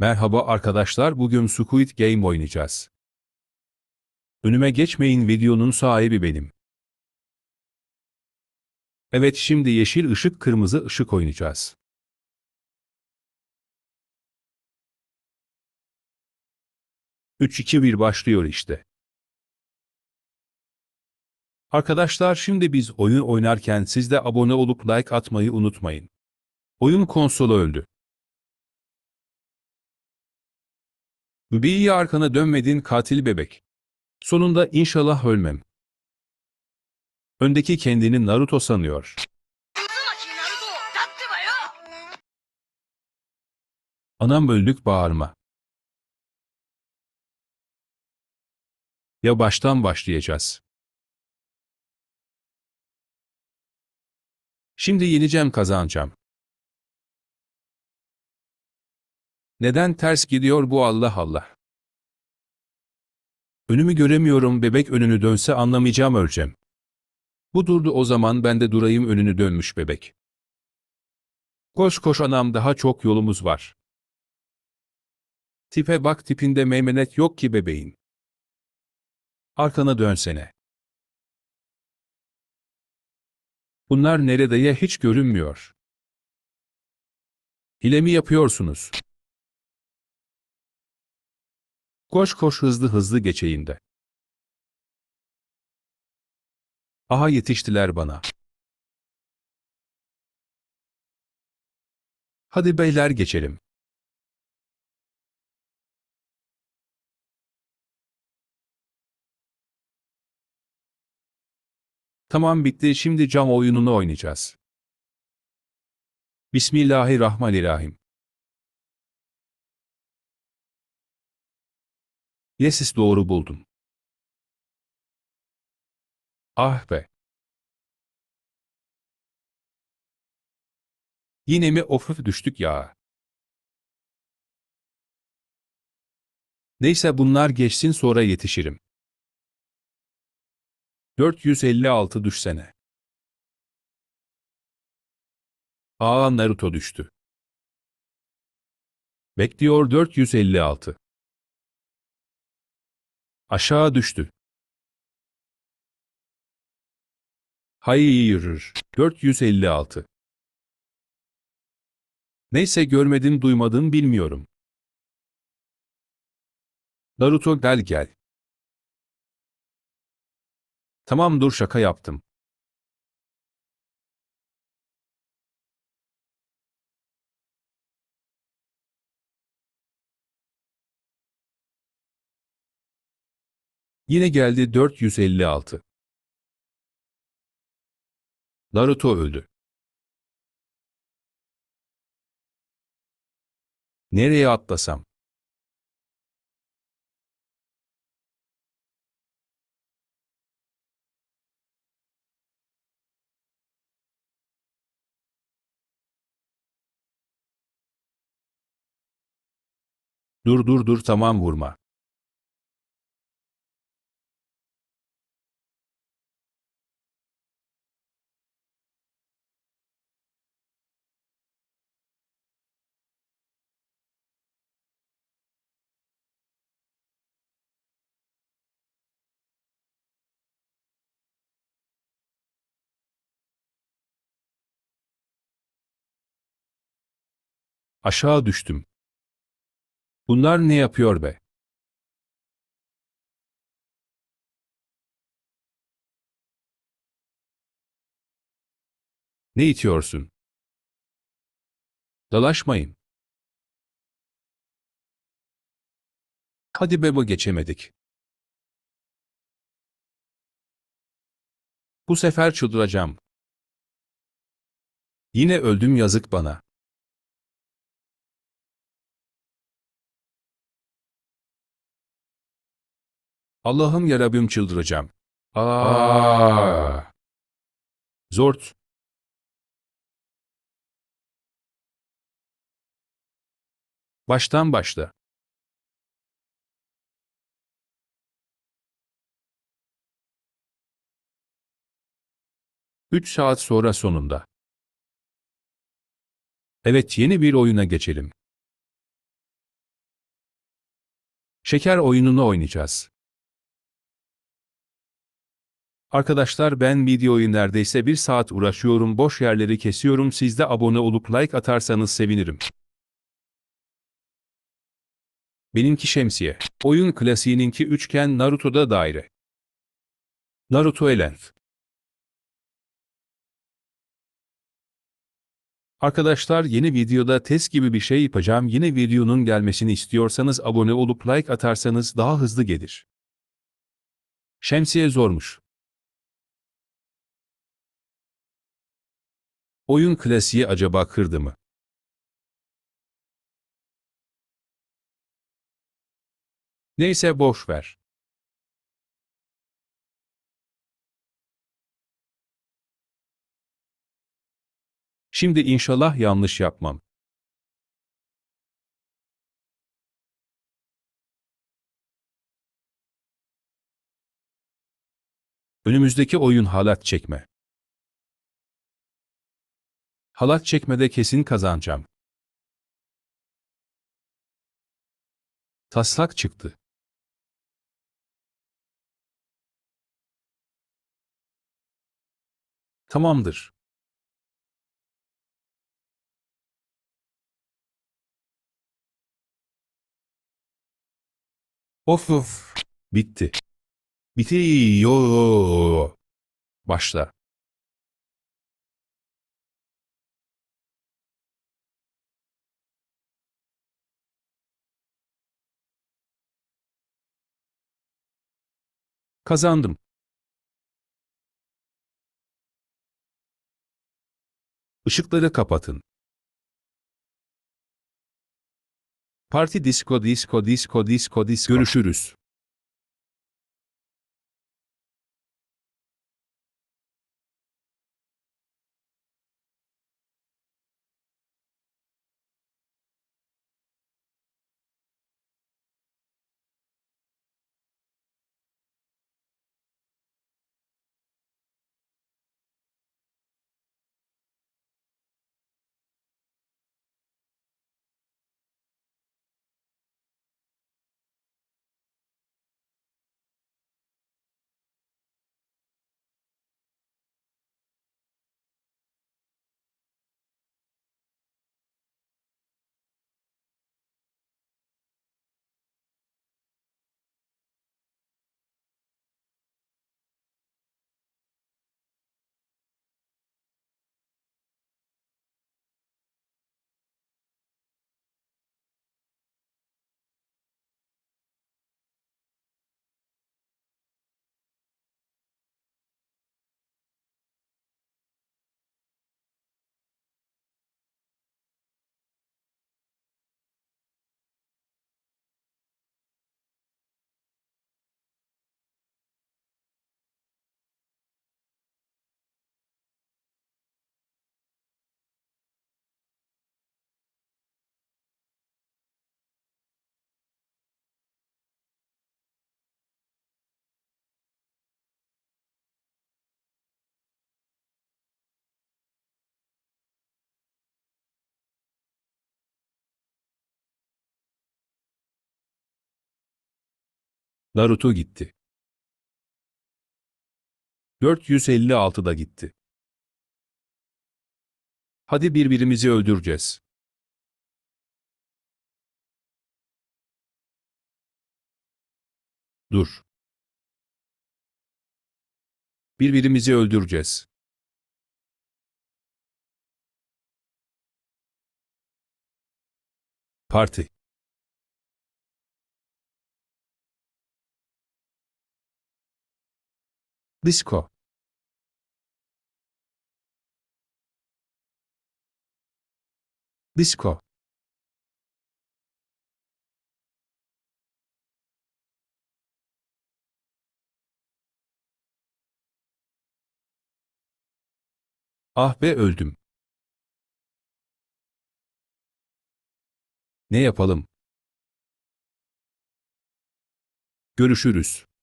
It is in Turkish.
Merhaba arkadaşlar bugün Squid Game oynayacağız. Önüme geçmeyin videonun sahibi benim. Evet şimdi yeşil ışık kırmızı ışık oynayacağız. Üç, iki, bir başlıyor işte. Arkadaşlar şimdi biz oyun oynarken siz de abone olup like atmayı unutmayın. Oyun konsolu öldü. Übeyi arkana dönmedin katil bebek. Sonunda inşallah ölmem. Öndeki kendini Naruto sanıyor. Anam öldük bağırma. Ya baştan başlayacağız. Şimdi yeneceğim kazanacağım. Neden ters gidiyor bu Allah Allah? Önümü göremiyorum bebek önünü dönse anlamayacağım öleceğim. Bu durdu o zaman ben de durayım önünü dönmüş bebek. Koş koş anam daha çok yolumuz var. Tipe bak tipinde meymenet yok ki bebeğin. Arkana dönsene. Bunlar neredeye hiç görünmüyor. Hile mi yapıyorsunuz? Koş koş hızlı hızlı geçeyim de. Aha yetiştiler bana. Hadi beyler geçelim. Tamam bitti şimdi cam oyununu oynayacağız. Bismillahirrahmanirrahim. Yesis doğru buldum. Ah be. Yine mi of düştük ya. Neyse bunlar geçsin sonra yetişirim. 456 düşsene. Aa Naruto düştü. Bekliyor 456. Aşağı düştü. Hayır. 456. Neyse görmedim duymadım bilmiyorum. Naruto gel gel. Tamam dur şaka yaptım. Yine geldi 456. Naruto öldü. Nereye atlasam? Dur dur dur tamam vurma. Aşağı düştüm. Bunlar ne yapıyor be? Ne itiyorsun? Dalaşmayın. Hadi beba geçemedik. Bu sefer çıldıracağım. Yine öldüm yazık bana. Allah'ım yarabbim çıldıracağım. Aa. Zort. Baştan başla. Üç saat sonra sonunda. Evet yeni bir oyuna geçelim. Şeker oyununu oynayacağız. Arkadaşlar ben videoyu neredeyse bir saat uğraşıyorum boş yerleri kesiyorum siz de abone olup like atarsanız sevinirim. Benimki şemsiye. Oyun klasiğininki üçgen Naruto'da daire. Naruto Elens. Arkadaşlar yeni videoda test gibi bir şey yapacağım. Yine videonun gelmesini istiyorsanız abone olup like atarsanız daha hızlı gelir. Şemsiye zormuş. Oyun klasiği acaba kırdı mı? Neyse boş ver. Şimdi inşallah yanlış yapmam. Önümüzdeki oyun halat çekme. Halat çekmede kesin kazanacağım. Taslak çıktı. Tamamdır. Of of. Bitti. Bitiyor. Başla. Kazandım. Işıkları kapatın. Parti disco disco disco disco disco. Görüşürüz. Naruto gitti. 456 da gitti. Hadi birbirimizi öldüreceğiz. Dur. Birbirimizi öldüreceğiz. Parti. Disco. Disco. Ah be öldüm. Ne yapalım? Görüşürüz.